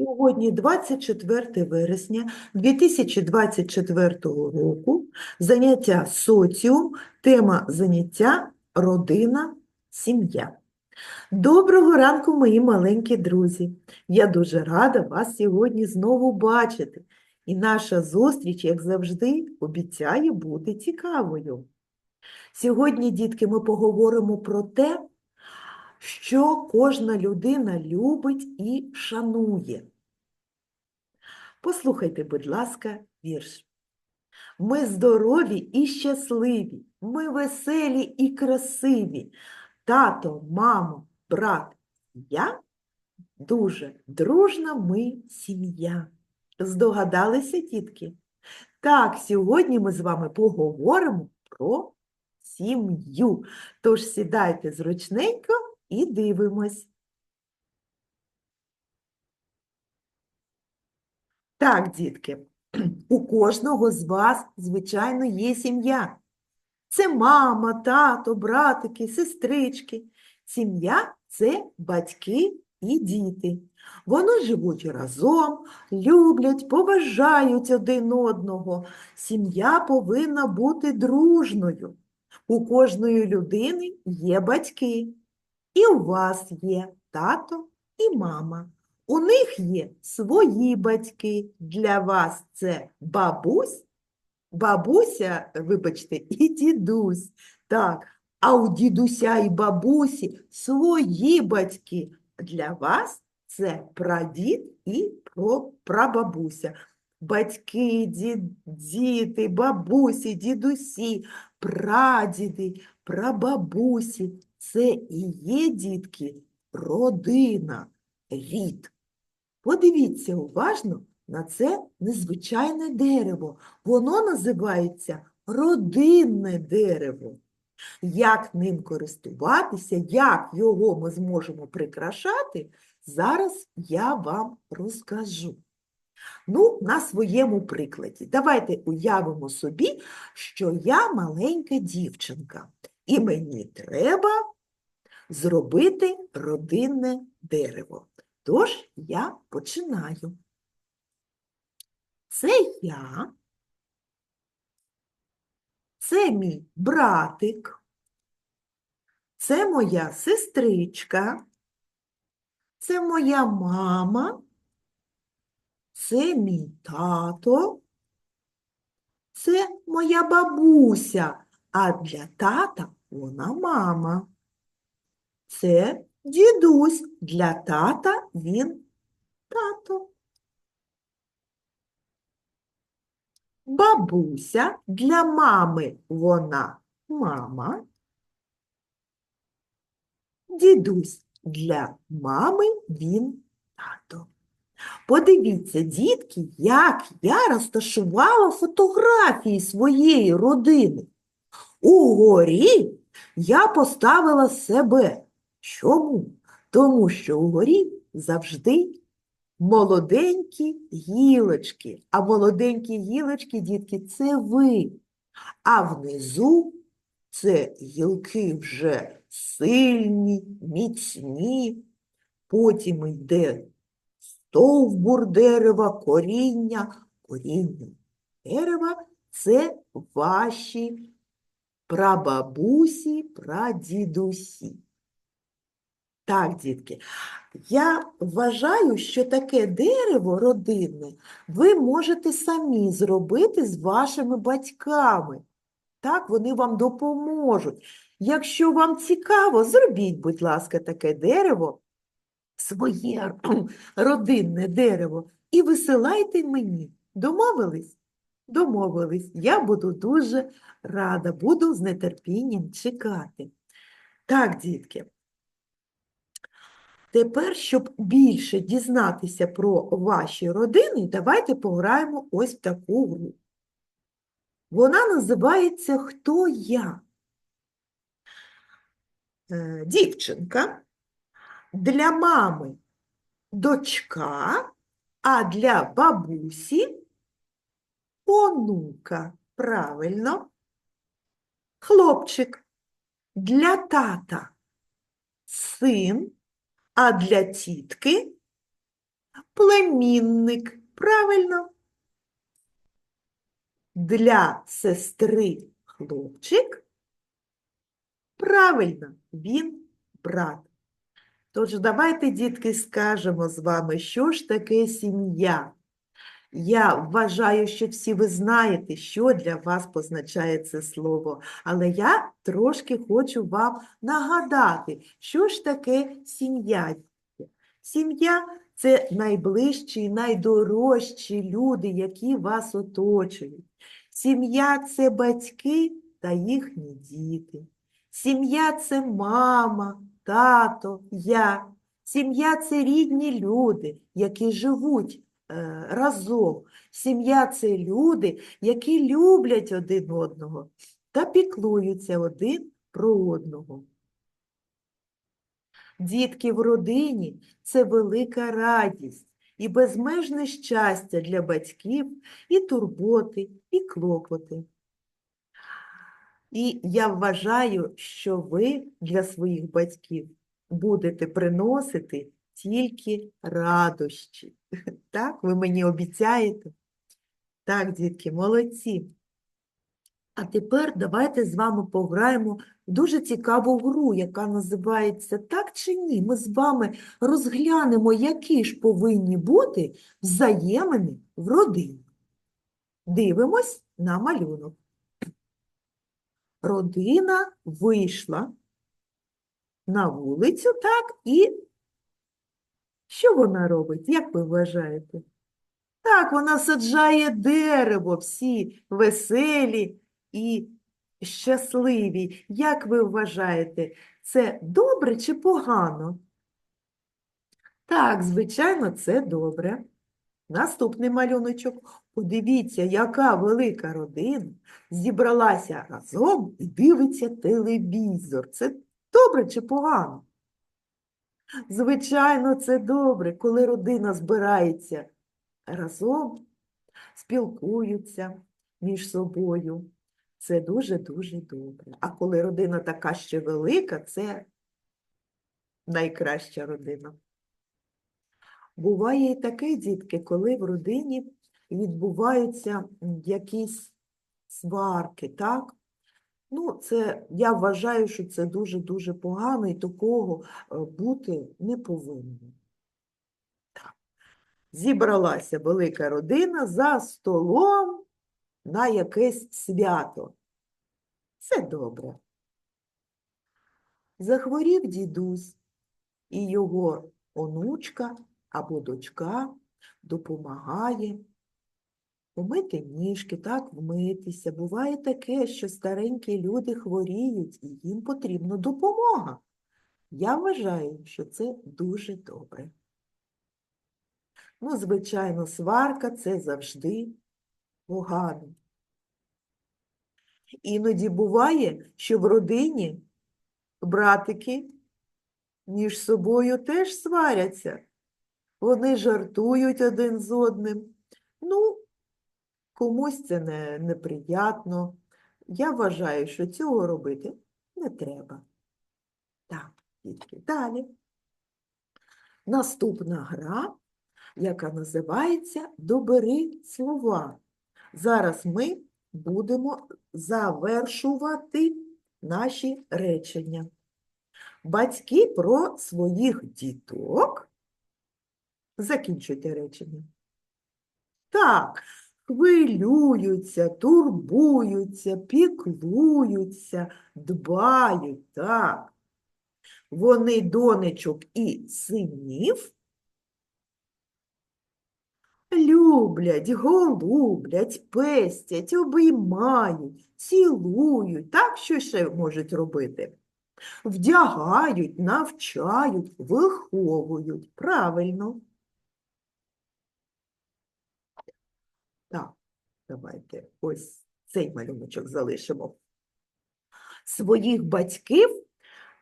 Сьогодні 24 вересня 2024 року. Заняття соціум, тема заняття родина, сім'я. Доброго ранку, мої маленькі друзі! Я дуже рада вас сьогодні знову бачити. І наша зустріч, як завжди, обіцяє бути цікавою. Сьогодні, дітки, ми поговоримо про те, що кожна людина любить і шанує. Послухайте, будь ласка, вірш. Ми здорові і щасливі, ми веселі і красиві. Тато, мамо, брат, я дуже дружна ми сім'я. Здогадалися, дітки? Так, сьогодні ми з вами поговоримо про сім'ю. Тож сідайте зручненько і дивимось. Так, дітки, у кожного з вас, звичайно, є сім'я. Це мама, тато, братики, сестрички. Сім'я це батьки і діти. Вони живуть разом, люблять, поважають один одного. Сім'я повинна бути дружною. У кожної людини є батьки. І у вас є тато і мама. У них є свої батьки. Для вас це бабусь, бабуся, вибачте, і дідусь. Так, а у дідуся і бабусі свої батьки. Для вас це прадід і прабабуся. Батьки, ді- діти, бабусі, дідусі, прадіди, прабабусі. Це і є, дітки, родина, рід. Подивіться уважно на це незвичайне дерево. Воно називається родинне дерево. Як ним користуватися, як його ми зможемо прикрашати, зараз я вам розкажу. Ну, на своєму прикладі. Давайте уявимо собі, що я маленька дівчинка, і мені треба зробити родинне дерево. Тож я починаю. Це я, це мій братик, це моя сестричка, це моя мама, це мій тато, це моя бабуся, а для тата вона мама. Це дідусь. Для тата він тато. Бабуся для мами вона мама. Дідусь для мами він тато. Подивіться, дітки, як я розташувала фотографії своєї родини. Угорі я поставила себе. Чому? Тому що угорі завжди молоденькі гілочки. А молоденькі гілочки, дітки, це ви. А внизу це гілки вже сильні, міцні. Потім йде стовбур дерева, коріння. Коріння дерева це ваші прабабусі, прадідусі. Так, дітки, я вважаю, що таке дерево родинне ви можете самі зробити з вашими батьками. Так, вони вам допоможуть. Якщо вам цікаво, зробіть, будь ласка, таке дерево, своє родинне дерево, і висилайте мені. Домовились? Домовились. Я буду дуже рада, буду з нетерпінням чекати. Так, дітки. Тепер, щоб більше дізнатися про ваші родини, давайте пограємо ось в таку гру. Вона називається Хто я? Е, Дівчинка. Для мами дочка, а для бабусі онука. Правильно. Хлопчик. Для тата син, а для тітки Племінник. Правильно. Для сестри хлопчик. Правильно, він брат. Тож давайте, дітки, скажемо з вами, що ж таке сім'я. Я вважаю, що всі ви знаєте, що для вас позначає це слово, але я трошки хочу вам нагадати, що ж таке сім'я. Сім'я – це найближчі, найдорожчі люди, які вас оточують. Сім'я – це батьки та їхні діти. Сім'я – це мама, тато, я. Сім'я – це рідні люди, які живуть разом. Сім'я – це люди, які люблять один одного та піклуються один про одного. Дітки в родині – це велика радість і безмежне щастя для батьків, і турботи, і клопоти. І я вважаю, що ви для своїх батьків будете приносити тільки радощі. Так, ви мені обіцяєте? Так, дітки, молодці. А тепер давайте з вами пограємо в дуже цікаву гру, яка називається Так чи ні. Ми з вами розглянемо, які ж повинні бути взаємини в родині. Дивимось на малюнок. Родина вийшла на вулицю, так, і що вона робить? Як ви вважаєте? Так, вона саджає дерево, всі веселі і щасливі. Як ви вважаєте, це добре чи погано? Так, звичайно, це добре. Наступний малюночок. Подивіться, яка велика родина зібралася разом і дивиться телевізор. Це добре чи погано? Звичайно, це добре, коли родина збирається разом, спілкуються між собою. Це дуже-дуже добре. А коли родина така ще велика, це найкраща родина. Буває і таке, дітки, коли в родині відбуваються якісь сварки, так? Ну, це, я вважаю, що це дуже-дуже погано і такого е, бути не повинно. Зібралася велика родина за столом на якесь свято. Це добре. Захворів дідусь, і його онучка або дочка допомагає помити ніжки, так, вмитися. Буває таке, що старенькі люди хворіють, і їм потрібна допомога. Я вважаю, що це дуже добре. Ну, звичайно, сварка це завжди погано. Іноді буває, що в родині братики між собою теж сваряться. Вони жартують один з одним. Ну, комусь це не, неприятно. Я вважаю, що цього робити не треба. Так, дітки, далі. Наступна гра, яка називається Добери слова. Зараз ми будемо завершувати наші речення. Батьки про своїх діток. Закінчуйте речення. Так, хвилюються, турбуються, піклуються, дбають, так. Вони донечок і синів люблять, голублять, пестять, обіймають, цілують. Так, що ще можуть робити? Вдягають, навчають, виховують. Правильно. Так, давайте ось цей малюночок залишимо. Своїх батьків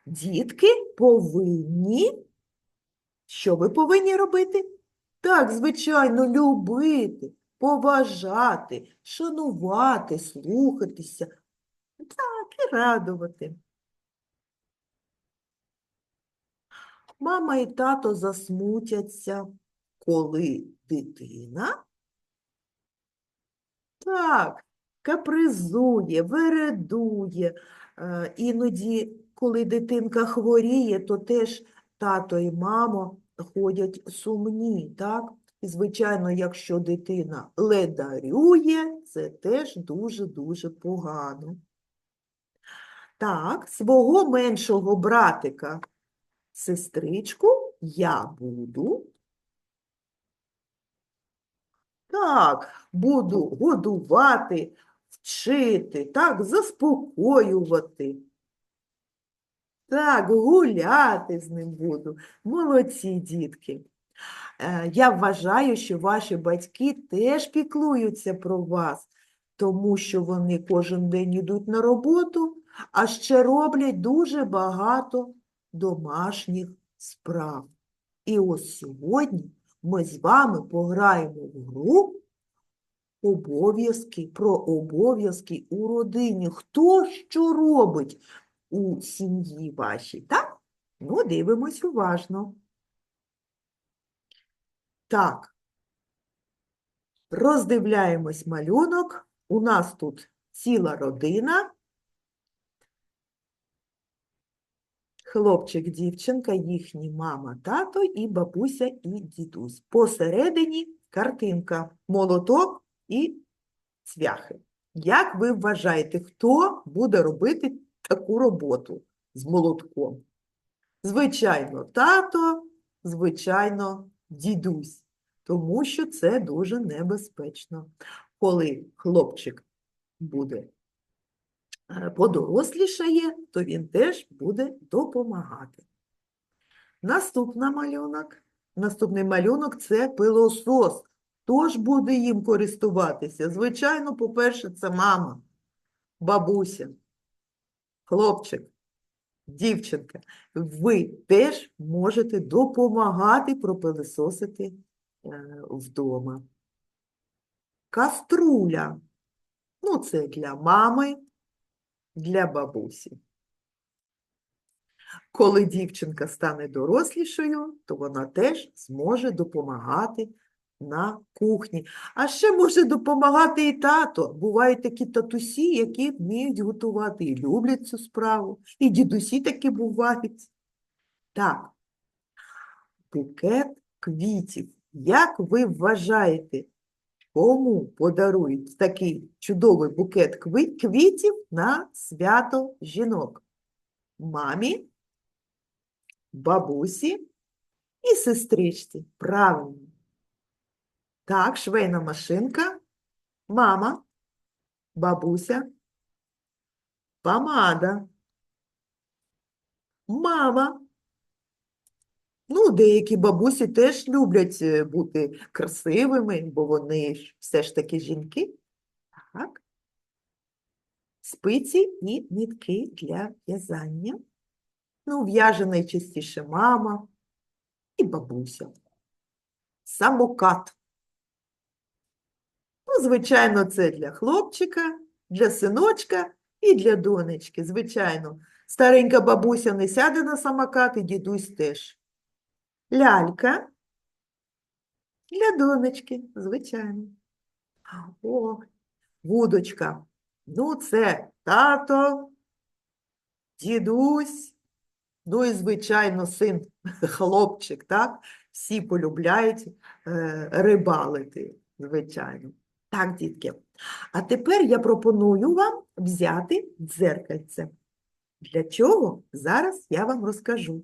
дітки повинні. Що ви повинні робити? Так, звичайно, любити, поважати, шанувати, слухатися. Так, і радувати. Мама і тато засмутяться, коли дитина так, капризує, вередує. Е, Іноді, коли дитинка хворіє, то теж тато і мама ходять сумні, так? І, звичайно, якщо дитина ледарює, це теж дуже-дуже погано. Так, свого меншого братика, сестричку я буду. Так, буду годувати, вчити, так, заспокоювати. Так, гуляти з ним буду. Молодці, дітки. Е, Я вважаю, що ваші батьки теж піклуються про вас, тому що вони кожен день йдуть на роботу, а ще роблять дуже багато домашніх справ. І ось сьогодні ми з вами пограємо в гру обов'язки про обов'язки у родині. Хто що робить у сім'ї вашій, так? Ну, дивимось уважно. Так, роздивляємось малюнок. У нас тут ціла родина. Хлопчик, дівчинка, їхні мама, тато і бабуся і дідусь. Посередині картинка, молоток і цвяхи. Як ви вважаєте, хто буде робити таку роботу з молотком? Звичайно, тато, звичайно, дідусь, тому що це дуже небезпечно. Коли хлопчик буде подорослішає, то він теж буде допомагати. Наступна малюнок. Наступний малюнок це пилосос. Хто ж буде їм користуватися? Звичайно, по-перше, це мама, бабуся, хлопчик, дівчинка. Ви теж можете допомагати пропилисосити е, вдома. Каструля. Ну, це для мами, для бабусі. Коли дівчинка стане дорослішою, то вона теж зможе допомагати на кухні. А ще може допомагати і тато. Бувають такі татусі, які вміють готувати і люблять цю справу. І дідусі такі бувають. Так, букет квітів. Як ви вважаєте, кому подарують такий чудовий букет квітів на свято жінок? Мамі, бабусі і сестричці. Правильно. Так, швейна машинка, мама, бабуся, помада, мама. Ну, деякі бабусі теж люблять е, бути красивими, бо вони все ж таки жінки. Так. Спиці і нитки для в'язання. Ну, в'яже найчастіше мама і бабуся. Самокат. Ну, звичайно, це для хлопчика, для синочка і для донечки, звичайно. Старенька бабуся не сяде на самокат, і дідусь теж. Лялька для донечки, звичайно. О, вудочка. Ну, це тато, дідусь, ну і, звичайно, син, хлопчик, так? Всі полюбляють е, рибалити, звичайно. Так, дітки. А тепер я пропоную вам взяти дзеркальце. Для чого? Зараз я вам розкажу.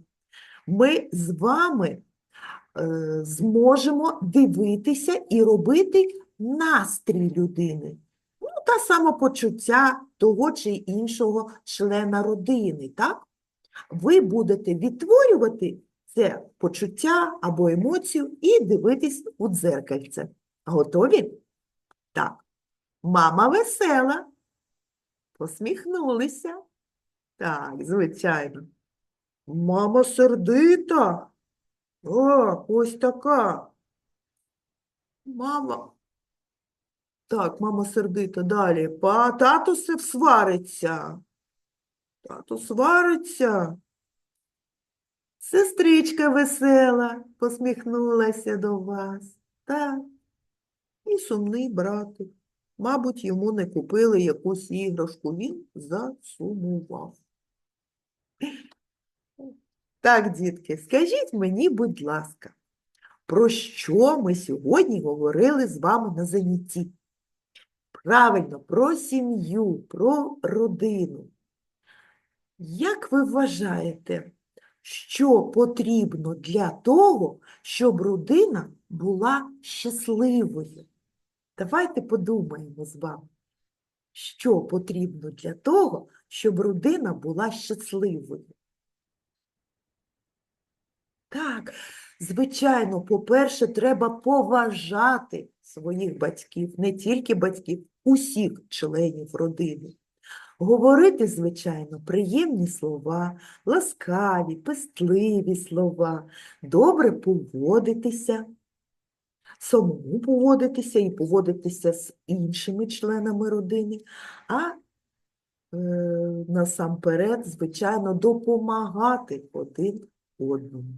Ми з вами е, зможемо дивитися і робити настрій людини. Ну, та самопочуття того чи іншого члена родини, так? Ви будете відтворювати це почуття або емоцію і дивитись у дзеркальце. Готові? Так. Мама весела. Посміхнулися. Так, звичайно. Мама сердита. О, ось така. Мама. Так, мама сердита. Далі. Па, тато свариться. Тато свариться. Сестричка весела посміхнулася до вас. Так. І сумний братик. Мабуть, йому не купили якусь іграшку, він засумував. Так, дітки, скажіть мені, будь ласка, про що ми сьогодні говорили з вами на занятті? Правильно, про сім'ю, про родину. Як ви вважаєте, що потрібно для того, щоб родина була щасливою? Давайте подумаємо з вами, що потрібно для того, щоб родина була щасливою. Так, звичайно, по-перше, треба поважати своїх батьків, не тільки батьків, усіх членів родини. Говорити, звичайно, приємні слова, ласкаві, пестливі слова, добре поводитися, самому поводитися і поводитися з іншими членами родини, а е, насамперед, звичайно, допомагати один одному.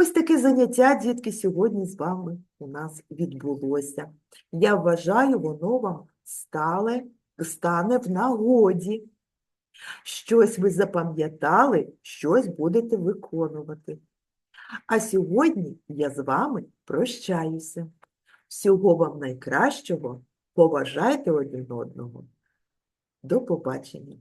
Ось таке заняття, дітки, сьогодні з вами у нас відбулося. Я вважаю, воно вам стале, стане в нагоді. Щось ви запам'ятали, щось будете виконувати. А сьогодні я з вами прощаюся. Всього вам найкращого, поважайте один одного. До побачення!